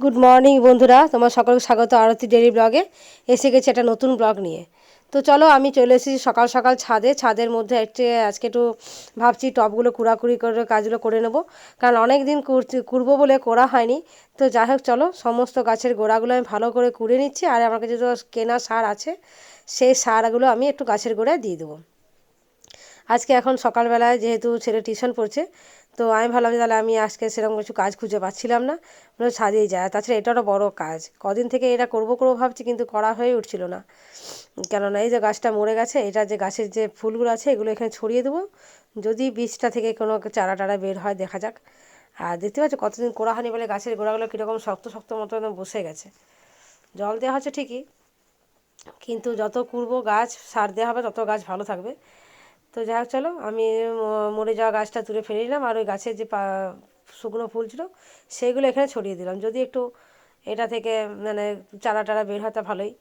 Good morning বন্ধুরা। তোমার সকলকে স্বাগত আরতি ডেলি ব্লগে এসে গেছে একটা নতুন ব্লগ নিয়ে। তো চলো, আমি চলে এসেছি সকাল সকাল ছাদে। ছাদের মধ্যে একটু, আজকে একটু ভাবছি টবগুলো কুড়াকুড়ি করে কাজগুলো করে নেব। কারণ অনেক দিন কুড়বো বলে করা হয়নি। তো যাই হোক, চলো, সমস্ত গাছের গোড়াগুলো আমি ভালো করে কুড়ে নিচ্ছি। আর আমার কাছে তো কেনা সার আছে, সেই সারগুলো আমি একটু গাছের গোড়ায় দিয়ে দেবো। আজকে এখন সকালবেলায় যেহেতু ছেলে টিউশন পড়ছে তো আমি ভাবলাম যে তাহলে আমি আজকে সেরকম কিছু কাজ খুঁজে পাচ্ছিলাম না। মানে ছাদেই যায় তাছাড়া এটা একটা বড় কাজ। কদিন থেকে এটা করব করব ভাবছি কিন্তু করা হয়ে উঠছিল না। কেননা এই যে গাছটা মরে গেছে, এটা যে গাছের যে ফুলগুলো আছে, এগুলো এখানে ছড়িয়ে দেবো। যদি বীজটা থেকে কোনো চারা টারা বের হয়, দেখা যাক। আর দেখতে পাচ্ছ কতদিন করা হয়নি বলে গাছের গোড়াগুলো কীরকম শক্ত শক্ত মতো একদম বসে গেছে। জল দেওয়া হচ্ছে ঠিকই। কিন্তু যত কুড়বো গাছ, সার দেওয়া হবে, তত গাছ ভালো থাকবে। তো যাই হোক চলো আমি মরে যাওয়া গাছটা তুলে ফেলে নিলাম আর ওই গাছের যে পা শুকনো ফুল ছিল সেইগুলো এখানে ছড়িয়ে দিলাম। যদি একটু এটা থেকে মানে চারা টারা বের হয় তা ভালোই।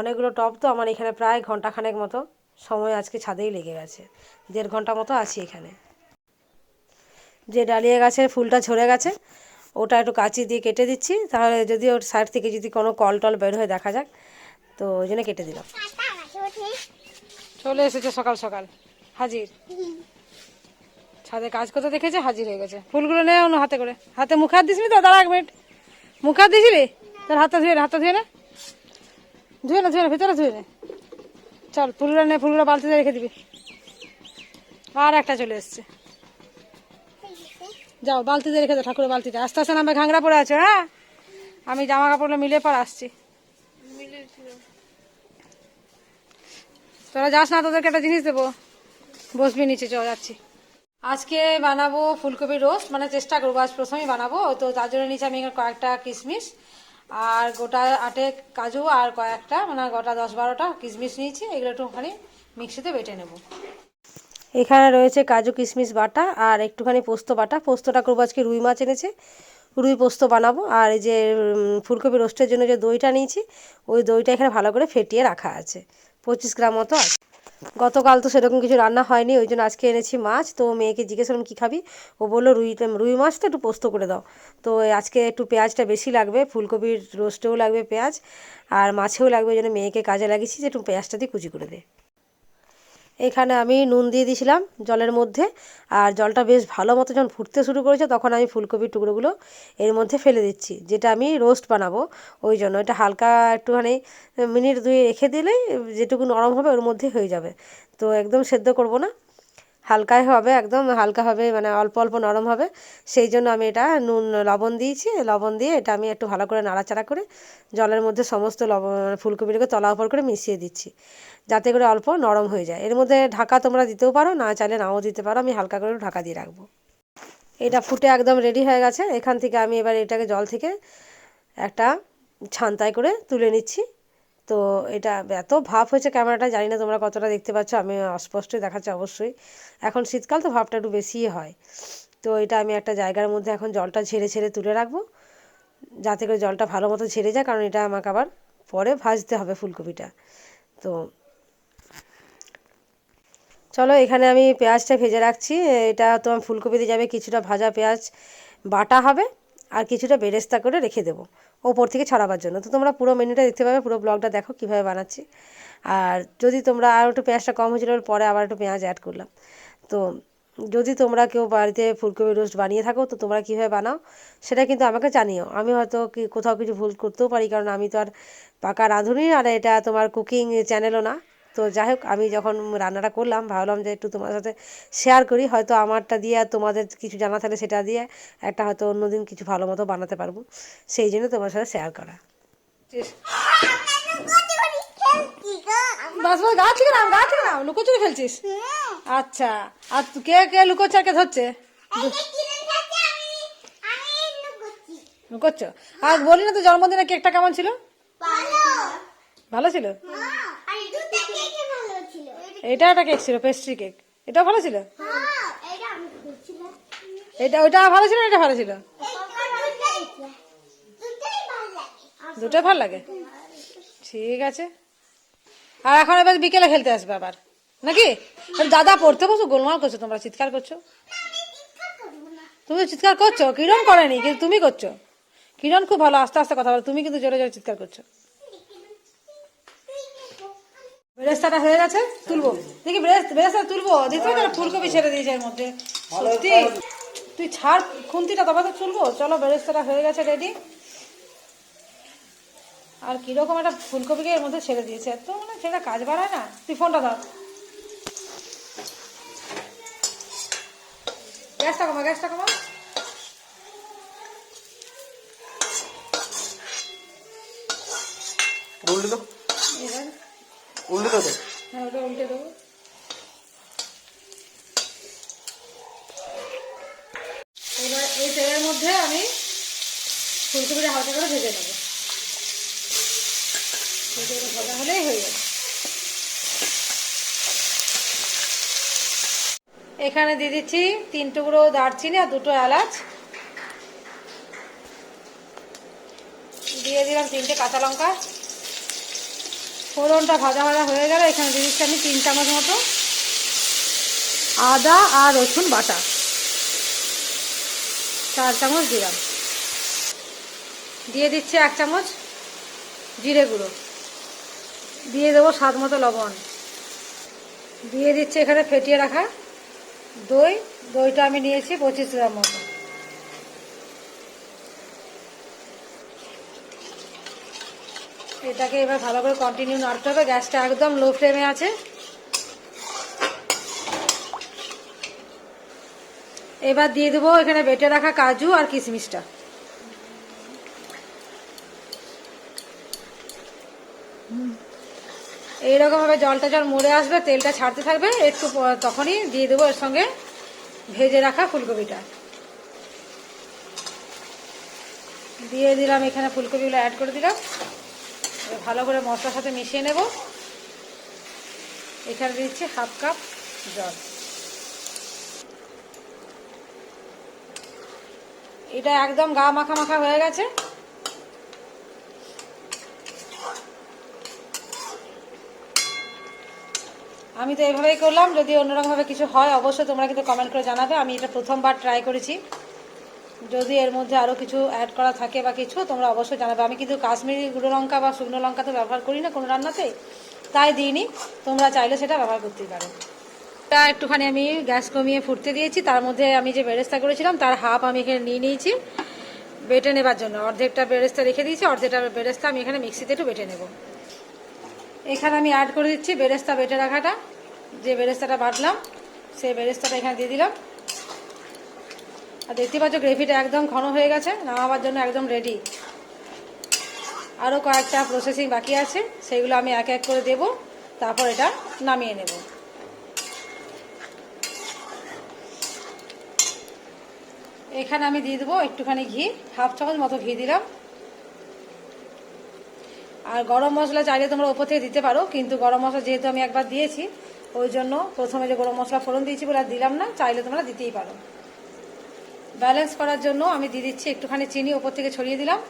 অনেকগুলো টব তো আমার এখানে প্রায় ঘন্টাখানেক মতো সময় আজকে ছাদেই লেগে গেছে। দেড় ঘণ্টা মতো আছি এখানে। যে ডালিয়া গাছের ফুলটা ঝরে গেছে ওটা একটু কাঁচি দিয়ে কেটে দিচ্ছি তাহলে যদি ওর সাইড থেকে যদি কোনো কল টল বের হয়ে দেখা যাক। তো ওই জন্য কেটে দিলাম। চলে এসেছে সকাল সকাল। হাজির। ছাদে কাজ করতে দেখেছে হাজির হয়ে গেছে। ফুলগুলো নে অন্য হাতে করে। হাতে মুখ হাত দিসনি তো? দাঁড়া এক মিনিট। মুখ হাত দিয়েছিলি? তোর হাতটা ধুয়ে নে হাতটা ধুয়ে নে। ধুয়ে না ধুয়ে না ভিতরে ধুয়ে নে। চল ফুলগুলো নে ফুলগুলো বালতিতে রেখে দিবি। আর একটা চলে এসছে। যাও বালতিতে রেখে দাও ঠাকুরের বালতিটা। আস্তে আস্তে নামে ঘাংরা পড়ে আছে হ্যাঁ? আমি জামা কাপড়গুলো মিলে পর আসছি। তোরা যাস না তোদেরকে একটা জিনিস দেবো। বসবি নিচে, চলে যাচ্ছি। আজকে বানাবো ফুলকপি রোস্ট মানে চেষ্টা করব, আজ প্রথমেই বানাবো। তো তার জন্য নিচে আমি কয়েকটা কিশমিশ, আর গোটা আটে কাজু, আর কয়েকটা মানে গোটা দশ বারোটা কিশমিশ নিয়েছি। এগুলো একটুখানি মিক্সিতে বেটে নেব। এখানে রয়েছে কাজু কিশমিশ বাটা, আর একটুখানি পোস্ত বাটা। পোস্তটা করব আজকে রুই মাছ এনেছে। রুই পোস্ত বানাবো, আর এই যে ফুলকপি রোস্টের জন্য যে দইটা নিয়েছি, ওই দইটা এখানে ভালো করে ফেটিয়ে রাখা আছে। পঁচিশ গ্রাম মতো আছে। গতকাল তো সেরকম কিছু রান্না হয়নি, ওই জন্য আজকে এনেছি মাছ। তো মেয়েকে জিজ্ঞেস করলাম, কী খাবি? ও বলল, রুই রুই মাছ তো একটু পোস্ত করে দাও। তো আজকে একটু পেঁয়াজটা বেশি লাগবে, ফুলকপির রোস্টেও লাগবে পেঁয়াজ, আর মাছেও লাগবে, ওই জন্য মেয়েকে কাজে লাগিয়েছি যে একটু পেঁয়াজটা দিয়ে কুচি করে দে। এখানে আমি নুন দিয়ে দিয়েছিলাম জলের মধ্যে, আর জলটা বেশ ভালো মতো যখন ফুটতে শুরু করেছে তখন আমি ফুলকপির টুকরোগুলো এর মধ্যে ফেলে দিচ্ছি, যেটা আমি রোস্ট বানাবো ওই জন্য। এটা হালকা একটুখানি মিনিট দুই রেখে দিলেই যেটুকু নরম হবে ওর মধ্যে হয়ে যাবে। তো একদম সেদ্ধ করব না। হালকাই হবে, একদম হালকা হবে মানে অল্প অল্প নরম হবে। সেই জন্য আমি এটা নুন, লবণ দিয়েছি। লবণ দিয়ে এটা আমি একটু ভালো করে নাড়াচাড়া করে জলের মধ্যে সমস্ত লবণ ফুলকপিটাকে তলা উপর করে মিশিয়ে দিচ্ছি। যাতে করে অল্প নরম হয়ে যায়। এর মধ্যে ঢাকা তোমরা দিতেও পারো, না চাইলে নাও দিতে পারো। আমি হালকা করে ঢাকা দিয়ে রাখব। এটা ফুটে একদম রেডি হয়ে গেছে। এখান থেকে আমি এবার এটাকে জল থেকে একটা ছান্তায় করে তুলে নিচ্ছি। তো এটা এত ভাব হয়েছে ক্যামেরাটা, জানি না তোমরা কতটা দেখতে পাচ্ছ, আমি অস্পষ্টই দেখাচ্ছি অবশ্যই। এখন শীতকাল তো ভাবটা একটু বেশিই হয়। তো এটা আমি একটা জায়গার মধ্যে এখন জলটা ঝেড়ে ঝেড়ে তুলে রাখব, যাতে করে জলটা ভালো মতো ঝেড়ে যায়, কারণ এটা আমাকে আবার পরে ভাজতে হবে ফুলকপিটা। তো চলো এখানে আমি পেঁয়াজটা ভেজে রাখছি, এটা তোমার ফুলকপিতে যাবে কিছুটা ভাজা পেঁয়াজ, বাটা হবে আর কিছুটা বেরেস্তা করে রেখে দেবো। ওপর থেকে ছড়াবার জন্য। তো তোমরা পুরো মেনুটা দেখতে পাবে, পুরো ব্লগটা দেখো কীভাবে বানাচ্ছি। আর যদি তোমরা আর একটু পেঁয়াজটা কম হয়েছিল পরে আবার একটু পেঁয়াজ অ্যাড করলাম। তো যদি তোমরা কেউ বাড়িতে ফুলকপি রোস্ট বানিয়ে থাকো, তো তোমরা কীভাবে বানাও, সেটা কিন্তু আমাকে জানিও। আমি হয়তো কি, কোথাও কিছু ভুল করতেও পারি, কারণ আমি তো আর পাকা রাঁধুনি, আর এটা তোমার কুকিং চ্যানেলও না। তো যাই হোক আমি যখন রান্নাটা করলাম ভাবলাম যে একটু তোমার সাথে শেয়ার করি। হয়তো আমারটা দিয়ে আর তোমাদের কিছু জানা থাকলে সেটা দিয়ে একটা হয়তো অন্যদিন কিছু ভালো মতো বানাতে পারব। সেই জন্য তোমার সাথে শেয়ার করা। বাস বাস গা থেকে নাম গা থেকে নাম লুকোচুরি খেলছিস আচ্ছা আর কে কে লুকোচ্ছে আর কে ধরছে? লুকোচ্ছ? আর বলি না তো জন্মদিনের কেকটা কেমন ছিল? ভালো। ছিল? এটা একটা কেক ছিল পেস্ট্রি কেক এটা ভালো ছিল? এটা, ওইটা ভালো ছিল এটা ভালো ছিল? দুটোই ভালো লাগে। ঠিক আছে। আর এখন এবার বিকেলে খেলতে আসবে আবার। নাকি? দাদা পড়তে বসো, গোলমাল করছ, তোমরা চিৎকার করছ। তুমি চিৎকার করছ? কিরণ করেনি? কিন্তু তুমি করছ। কিরণ খুব ভালো, আস্তে আস্তে কথা বলো। তুমি কিন্তু জোরে জোরে চিৎকার করছ। বেরেস্তাটা হয়ে গেছে, তুলবো। দেখি বেরেস্তা তুলবো। দেখতে পাচ্ছ ফুলকপি ছেড়ে দিয়েছে এর মধ্যে। সত্যি? তুই ছাড়, খুন্তিটা তবে তো তুলবো। চলো বেরেস্তাটা হয়ে গেছে রেডি আর কীরকম একটা ফুলকপিকে এর মধ্যে ছেড়ে দিয়েছে? এত মানে সেটা কাজ বাড়ায় না। তুই ফোনটা ধর। গ্যাসটা কমা গ্যাসটা কমা। দাও এবার হ্যাঁ উল্টে দেবো। এই তেলের মধ্যে আমি ফুলকপিটা হালকা করে ভেজে নেব। ভাজা হলেই হয়ে যাবে। এখানে দিয়ে দিচ্ছি তিন টুকরো দারচিনি আর দুটো এলাচ। দিয়ে দিলাম তিনটে কাঁচা লঙ্কা। ফোড়নটা ভাজা ভাজা হয়ে গেলে এখানে দিচ্ছি আমি তিন চামচ মতো আদা আর রসুন বাটা। চার চামচ দিলাম দিয়ে দিচ্ছি এক চামচ জিরে গুঁড়ো। দিয়ে দেবো স্বাদ মতো লবণ। দিয়ে দিচ্ছি এখানে ফেটিয়ে রাখা দই। দইটা আমি নিয়েছি পঁচিশ গ্রাম মতো। এটাকে এবার ভালো করে কন্টিনিউ নাড়তে হবে। গ্যাসটা একদম লো ফ্লেমে আছে। এবার দিয়ে দেবো এখানে বেটে রাখা কাজু আর কিশমিশটা। এইরকমভাবে জলটা জল মরে আসবে, তেলটা ছাড়তে থাকবে, একটু তখনই দিয়ে দেবো এর সঙ্গে ভেজে রাখা ফুলকপিটা। দিয়ে দিলাম এখানে ফুলকপিগুলো অ্যাড করে দিলাম। ভালো করে মশলার সাথে মিশিয়ে নেব। এখানে দিচ্ছি হাফ কাপ জল। এটা একদম গা মাখা মাখা হয়ে গেছে। আমি তো এভাবেই করলাম, যদি অন্যরকমভাবে কিছু হয়, অবশ্যই তোমরা কিন্তু কমেন্ট করে জানাবে। আমি এটা প্রথমবার ট্রাই করেছি। যদি এর মধ্যে আরও কিছু অ্যাড করা থাকে বা কিছু, তোমরা অবশ্যই জানাবে। আমি কিন্তু কাশ্মীরি গুঁড়ো লঙ্কা বা শুকনো লঙ্কা তো ব্যবহার করি না কোনো রান্নাতে তাই দিইনি। তোমরা চাইলে সেটা ব্যবহার করতেই পারো। এটা একটুখানি আমি গ্যাস কমিয়ে ফুটতে দিয়েছি। তার মধ্যে আমি যে বেরেস্তা করেছিলাম, তার হাফ আমি এখানে নিয়ে নিয়েছি। বেটে নেবার জন্য। অর্ধেকটা বেরেস্তা রেখে দিয়েছি, অর্ধেকটা বেরেস্তা আমি এখানে মিক্সিতে একটু বেটে নেব। এখানে আমি অ্যাড করে দিচ্ছি বেরেস্তা বেটে রাখাটা। যে বেরেস্তাটা বাটলাম, সেই বেরেস্তাটা এখানে দিয়ে দিলাম। আর দেখতে পাচ্ছ গ্রেভিটা একদম ঘন হয়ে গেছে, নামাবার জন্য একদম রেডি আরও কয়েকটা প্রসেসিং বাকি আছে, সেগুলো আমি এক এক করে দেব, তারপর এটা নামিয়ে নেব। এখানে আমি দিয়ে দেবো একটুখানি ঘি হাফ চামচ মতো ঘি দিলাম। আর গরম মশলা চাইলে তোমরা ওপর থেকে দিতে পারো, কিন্তু গরম মশলা যেহেতু আমি একবার দিয়েছি, ওই জন্য প্রথমে যে গরম মশলা ফোড়ন দিয়েছি বলে আর দিলাম না, চাইলে তোমরা দিতেই পারো। ব্যালেন্স করার জন্য আমি দিয়ে দিচ্ছি একটুখানি চিনি ওপর থেকে ছড়িয়ে দিলাম।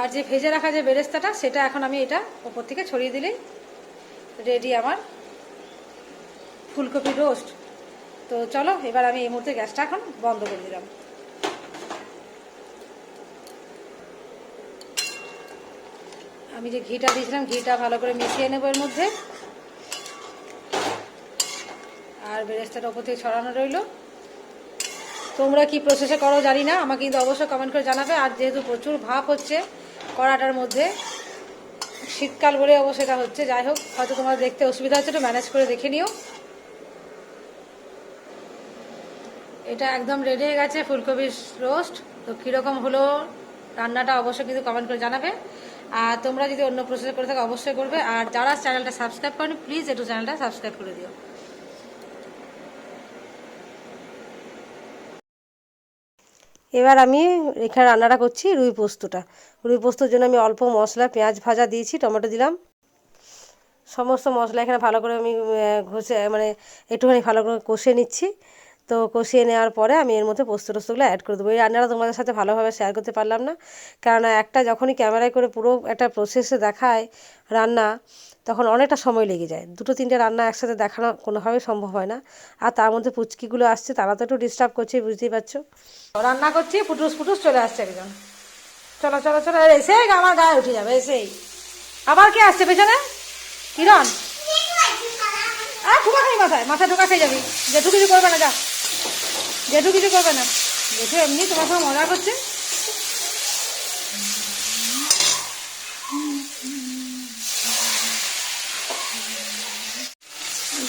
আর যে ভেজে রাখা যে বেরেস্তাটা, সেটা এখন আমি এটা ওপর থেকে ছড়িয়ে দিলেই রেডি আমার ফুলকপি রোস্ট তো চলো, এবার আমি এই মুহূর্তে গ্যাসটা এখন বন্ধ করে দিলাম। আমি যে ঘিটা দিয়েছিলাম, ঘিটা ভালো করে মিশিয়ে নেব এর মধ্যে। আর বেরেস্তাটা ওপর থেকে ছড়ানো রইল। তোমরা কি প্রসেসে করো জানি না, আমাকে কিন্তু অবশ্যই কমেন্ট করে জানাবে। আর যেহেতু প্রচুর ভাপ হচ্ছে কড়াটার মধ্যে, শীতকাল বলে অবশ্যই এটা হচ্ছে। যাই হোক, হয়তো তোমার দেখতে অসুবিধা হচ্ছে একটু ম্যানেজ করে দেখে নিও। এটা একদম রেডি হয়ে গেছে, ফুলকপির রোস্ট তো কীরকম হলো রান্নাটা অবশ্যই কিন্তু কমেন্ট করে জানাবে। আর তোমরা যদি অন্য প্রসেস করে থাকো, অবশ্যই করবে। আর যারা চ্যানেলটা সাবস্ক্রাইব করেনি প্লিজ একটু চ্যানেলটা সাবস্ক্রাইব করে দিও। এবার আমি এখানে রান্নাটা করছি রুই পোস্তটা। রুই পোস্তর জন্য আমি অল্প মশলা, পেঁয়াজ ভাজা দিয়েছি, টমেটো দিলাম। সমস্ত মশলা এখানে ভালো করে আমি ঘষে মানে একটুখানি ভালো করে কষিয়ে নিচ্ছি। তো কষিয়ে নেওয়ার পরে আমি এর মধ্যে পোস্ত টোস্তগুলো অ্যাড করে দেবো। এই রান্নাটা তোমাদের সাথে ভালোভাবে শেয়ার করতে পারলাম না। কেননা একটা যখনই ক্যামেরায় করে পুরো একটা প্রসেসে দেখায় রান্না তখন অনেকটা সময় লেগে যায়। দুটো, তিনটে রান্না একসাথে দেখানো কোনোভাবেই সম্ভব হয় না। আর তার মধ্যে পুচকিগুলো আসছে, তারা তো একটু ডিস্টার্ব করছে, বুঝতেই পারছ? রান্না করছি, ফুটুস ফুটুস চলে আসছে একজন। চলো চলো চলো এসে আমার গায়ে উঠে যাবে এসেই আবার কে আসছে পেছনে? কিরণ? আর মাথায় মাথায় ঢোকা খেয়ে যাবি। জেঠু কিছু করবে না, যা। জেঠু কিছু করবে না। জেঠু এমনি তোমার সঙ্গে মজা করছে।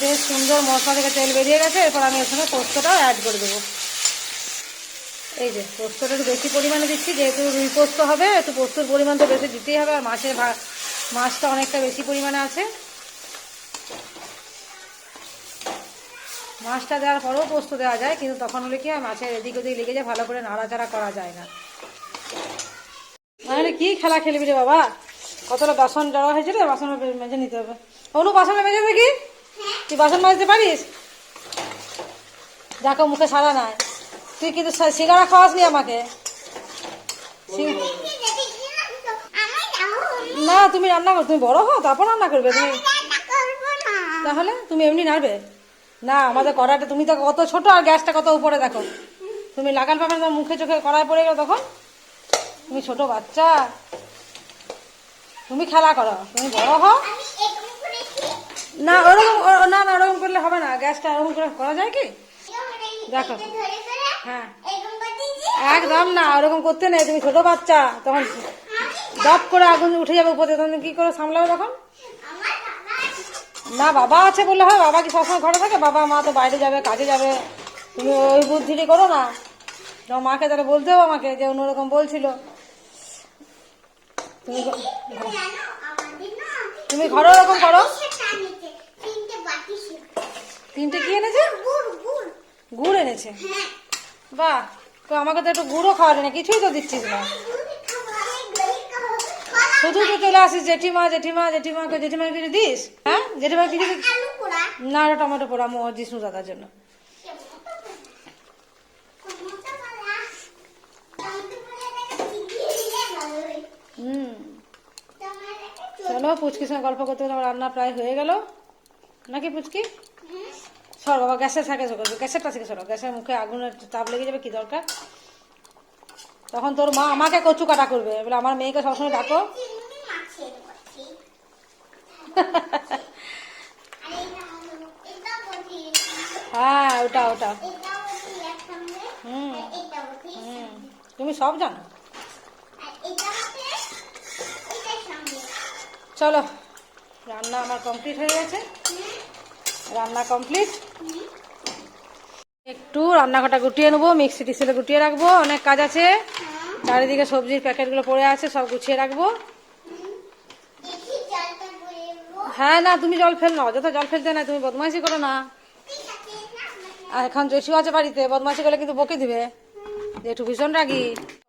বেশ সুন্দর মশলা থেকে তেল বেরিয়ে গেছে, এরপর আমি সঙ্গে পোস্তটাও অ্যাড করে দেবো। এই যে, পোস্তটা একটু বেশি পরিমাণে দিচ্ছি, যেহেতু রুই পোস্ত হবে, একটু পোস্তর পরিমাণ তো বেশি দিতেই হবে, আর মাছের ভা, মাছটা অনেকটা বেশি পরিমাণে আছে। মাছটা দেওয়ার পরেও পোস্ত দেওয়া যায়, কিন্তু তখন হলে কি হয়, মাছের এদিক ওদিক লেগে যায়, ভালো করে নাড়াচাড়া করা যায় না। মানে কি খেলা খেলবি রে বাবা? কতটা বাসন জড়া হয়েছে রে বাসন মেজে নিতে হবে। অনু বাসন মেজে দেখি তুই বাসন মাজতে পারিস? দেখো মুখে সারা নাই। তুই কিন্তু সিঙ্গারা খাওয়াসনি আমাকে। না তুমি রান্না করো তুমি বড় হও তারপর রান্না করবে। তুমি তাহলে তুমি এমনি নাড়বে। না আমাদের কড়াইটা তুমি তো কত ছোট আর গ্যাসটা কত উপরে দেখো। তুমি লাগাল পাবে না মুখে চোখে কড়াই পড়ে গেলো তখন। তুমি ছোট বাচ্চা। তুমি খেলা করো। তুমি বড় হও। না, ওরকম না না, ওরকম করলে হবে না। গ্যাসটা ওরকম করে করা যায় কি? দেখো। হ্যাঁ। একদম না, ওরকম করতে নেই। তুমি ছোট বাচ্চা, তখন দপ করে আগুন উঠে যাবে উপরে, তখন কি করে সামলাবে তখন? না, বাবা আছে বললে হয়, বাবা কি সবসময় ঘরে থাকে? বাবা, মা তো বাইরে যাবে, কাজে যাবে। তুমি ওই বুদ্ধিটি করো না। তোমার মাকে তাহলে বলতে হবে আমাকে যে অন্যরকম বলছিল। তুমি তুমি ঘরে ওরকম করো। তিনটে কি এনেছে? গুড় এনেছে। বাহ, তো আমাকে তো একটু গুড়ও খাওয়ালি না, কিছুই তো দিচ্ছিস না। শুধু তো চলে আসিস, জেঠিমা জেঠিমা, জেঠিমাকে জেঠিমা কিছু দিস? হ্যাঁ? জেঠিমা কিছু? না ওটা টমেটো পোড়া, মো, জিষ্ণু দাদার জন্য। হুম। চলো, পুচকির সঙ্গে গল্প করতে আমার রান্না প্রায় হয়ে গেল। নাকি পুচকি? সর বাবা গ্যাসের থাকে করবে গ্যাসেরটা থেকে সরো। গ্যাসের মুখে আগুনের তাপ লেগে যাবে, কি দরকার? তখন তোর মা আমাকে কচু কাটা করবে। বলে, আমার মেয়েকে সবসময় ডাকো। হ্যাঁ ওটা ওটা। হুম। তুমি সব জানো। চলো, রান্না আমার কমপ্লিট হয়ে গেছে। রান্না কমপ্লিট। একটু রান্নাঘরটা গুটিয়ে নেব, মিক্সি টিক্সিতে গুটিয়ে রাখব, অনেক কাজ আছে। চারিদিকে সবজির প্যাকেটগুলো পড়ে আছে, সব গুছিয়ে রাখব। হ্যাঁ না, তুমি জল ফেল না অযথা জল ফেলতে না তুমি বদমাইশি করো না। আর এখন জসু আছে বাড়িতে, বদমাইশি করলে কিন্তু বকে দিবে। জেঠু ভীষণ রাগি।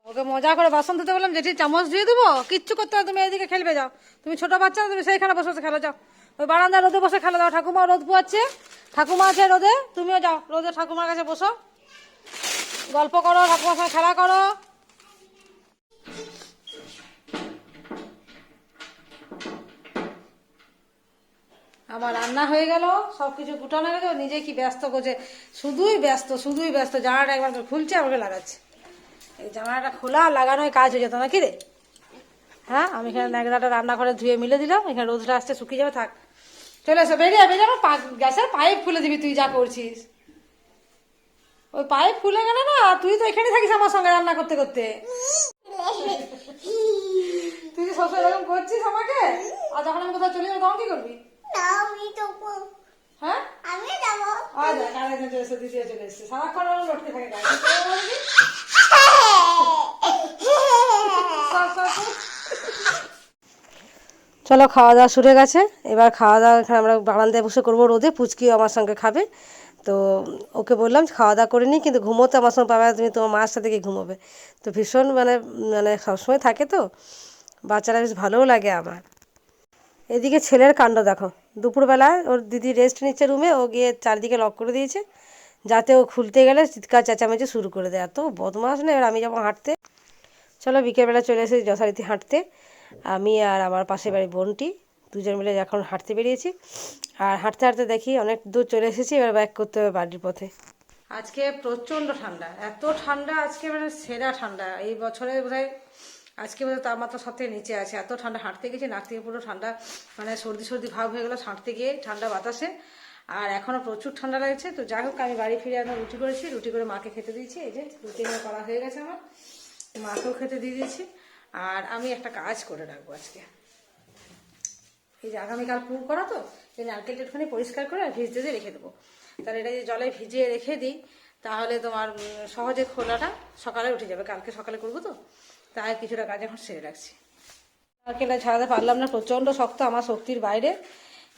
ওকে মজা করে বাসন ধুতে বললাম জেঠি চামচ দিয়ে দেবো? কিচ্ছু করতে হবে, তুমি এইদিকে খেলবে, যাও। তুমি ছোট বাচ্চা তুমি সেইখানে বসে বসে খেলো, যাও। ওই বারান্দায় রোদে বসে খেলে দাও, ঠাকুমা রোদ পোয়াচ্ছে। ঠাকুমা আছে রোদে, তুমিও যাও, রোদে ঠাকুমার কাছে বসো। গল্প করো, ঠাকুমার সঙ্গে খেলা করো। আমার রান্না হয়ে গেল সব কিছু গুটানো গেল, নিজে কি ব্যস্ত করছে শুধুই ব্যস্ত শুধুই ব্যস্ত জামাটা একবার খুলছে, আমাকে লাগাচ্ছে। এই জানাটা খোলা, লাগানোই কাজ হয়ে যেত নাকি রে? হ্যাঁ আমি এখানে ন্যাকড়াটা রান্নাঘরে ধুয়ে মিলে দিলাম, এখানে রোদটা আসতে শুকিয়ে যাবে, থাক। চলে এসো বেরিয়ে বেরিয়ে আমার পা- গ্যাসের পাইপ খুলে দিবি তুই যা করছিস। ওই পাইপ খুলে গেলে না তুই তো এখানে থাকিস আমার সঙ্গে রান্না করতে করতে। তুই যে সবসময় এরকম করছিস আমাকে? আর যখন আমি কোথাও চলে যাব তখন কি করবি? হ্যাঁ? আয় দেখ আর একজন চলে এসে দ্বিতীয় চলে এসছে। সারাক্ষণ লটকে থাকে। চলো খাওয়া দাওয়া শুরু গেছে। এবার খাওয়া দাওয়া এখানে আমরা বারান্দায় বসে করব রোদে, পুচকিও আমার সঙ্গে খাবে। তো ওকে বললাম খাওয়া দাওয়া করে নিই কিন্তু ঘুমোতে আমার সঙ্গে পাবে তুমি তোমার মার সাথে গিয়ে ঘুমোবে। তো ভীষণ মানে মানে সবসময় থাকে তো, বাচ্চারা বেশ ভালোও লাগে আমার। এদিকে ছেলের কাণ্ড দেখো, দুপুরবেলা ওর দিদি রেস্ট নিচ্ছে রুমে ও গিয়ে চারদিকে লক করে দিয়েছে, যাতে ও খুলতে গেলে চিৎকার চেঁচামেচি শুরু করে দেয়। এত বদমাস না, এবার আমি যখন হাঁটতে। চলো বিকেলবেলা চলে এসেছি যথারীতি হাঁটতে। আমি আর আমার পাশের বাড়ির বোনটি দুজন মিলে এখন হাঁটতে বেরিয়েছি। আর হাঁটতে হাঁটতে দেখি অনেক দূর চলে এসেছি, এবার ব্যাক করতে হবে বাড়ির পথে। আজকে প্রচণ্ড ঠান্ডা, এত ঠান্ডা, আজকে মানে সেরা ঠান্ডা। এই বছরে বোধহয় আজকে বোধহয় তাপমাত্রা সব থেকে নিচে আছে। এত ঠান্ডা, হাঁটতে গেছি, নাক থেকে পুরো ঠান্ডা মানে সর্দি সর্দি ভাব হয়ে গেলো, হাঁটতে গিয়ে ঠান্ডা বাতাসে। আর এখনও প্রচুর ঠান্ডা লাগছে। তো যাই হোক, আমি বাড়ি ফিরে এখন রুটি করেছি, রুটি করে মাকে খেতে দিয়েছি। এই যে, রুটি করা হয়ে গেছে আমার। মাকেও খেতে দিয়ে দিয়েছি। আর আমি একটা কাজ করে রাখব আজকে। এই যে আগামীকাল পুর করা তো, এই নারকেলটা একটুখানি পরিষ্কার করে আর ভিজতে দিয়ে রেখে দেবো। তাহলে এটা যদি জলে ভিজিয়ে রেখে দিই, তাহলে তোমার সহজে খোলাটা সকালে উঠে যাবে। কালকে সকালে করব তো, তাই কিছুটা কাজ এখন সেরে রাখছি। নারকেলটা ছাড়াতে পারলাম না, প্রচণ্ড শক্ত আমার শক্তির বাইরে।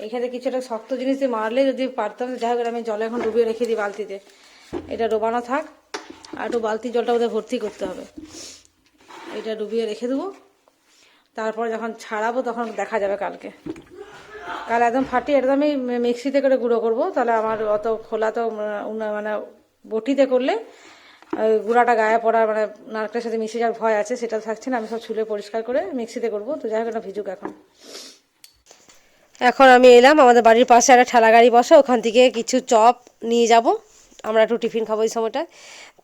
এখানে কিছুটা শক্ত জিনিস দিয়ে মারলে যদি পারতাম, যাই হোক, আমি জলে এখন ডুবিয়ে রেখে দিই বালতিতে। এটা ডোবানো থাক, আর একটু বালতির জলটা ওদের ভর্তি করতে হবে। এটা ডুবিয়ে রেখে দেবো। তারপর যখন ছাড়াবো তখন দেখা যাবে কালকে। কাল একদম ফাটিয়ে একদম আমি মিক্সিতে করে গুঁড়ো করব। তাহলে আমার অত খোলা তো মানে বটিতে করলে গুঁড়াটা গায়ে পড়ার মানে নারকেলের সাথে মিশে যাওয়ার ভয় আছে, সেটা থাকছে না। আমি সব ছুলে পরিষ্কার করে মিক্সিতে করব। তো যাই হোক, এটা ভিজুক এখন। এখন আমি এলাম, আমাদের বাড়ির পাশে একটা ঠেলা গাড়ি বসে, ওখান থেকে কিছু চপ নিয়ে যাব। আমরা একটু টিফিন খাব এই সময়টায়।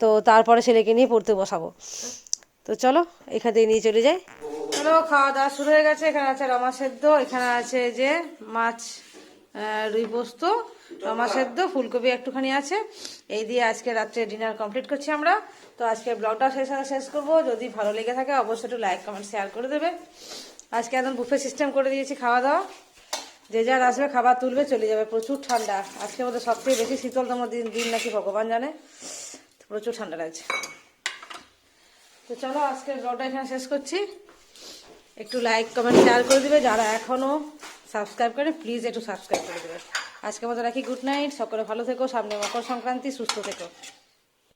তো তারপরে ছেলেকে নিয়ে পড়তে বসাবো। তো চলো, এখান থেকে নিয়ে চলে যাই। চলো, খাওয়া দাওয়া শুরু হয়ে গেছে। এখানে আছে রমা সেদ্ধ, এখানে আছে যে মাছ রুই পোস্ত, রমা সেদ্ধ, ফুলকপি একটুখানি আছে। এই দিয়ে আজকে রাত্রে ডিনার কমপ্লিট করছি আমরা। তো আজকে ব্লগটা শেষ শেষ করব। যদি ভালো লেগে থাকে, অবশ্যই একটু লাইক কমেন্ট শেয়ার করে দেবে। আজকে একদম বুফে সিস্টেম করে দিয়েছি খাওয়া দাওয়া। যে যার আসবে, খাবার তুলবে, চলে যাবে। প্রচুর ঠান্ডা। আজকের মধ্যে সবথেকে বেশি শীতলতম দিন দিন নাকি ভগবান জানে। প্রচুর ঠান্ডা লাগছে। তো চলো আজকের ব্লগটা এখানে শেষ করছি। একটু লাইক কমেন্ট শেয়ার করে দেবে। যারা এখনও সাবস্ক্রাইব করে প্লিজ একটু সাবস্ক্রাইব করে দেবে। আজকে মতো রাখি। গুড নাইট সকলে ভালো থেকো। সামনে মকর সংক্রান্তি। সুস্থ থেকো।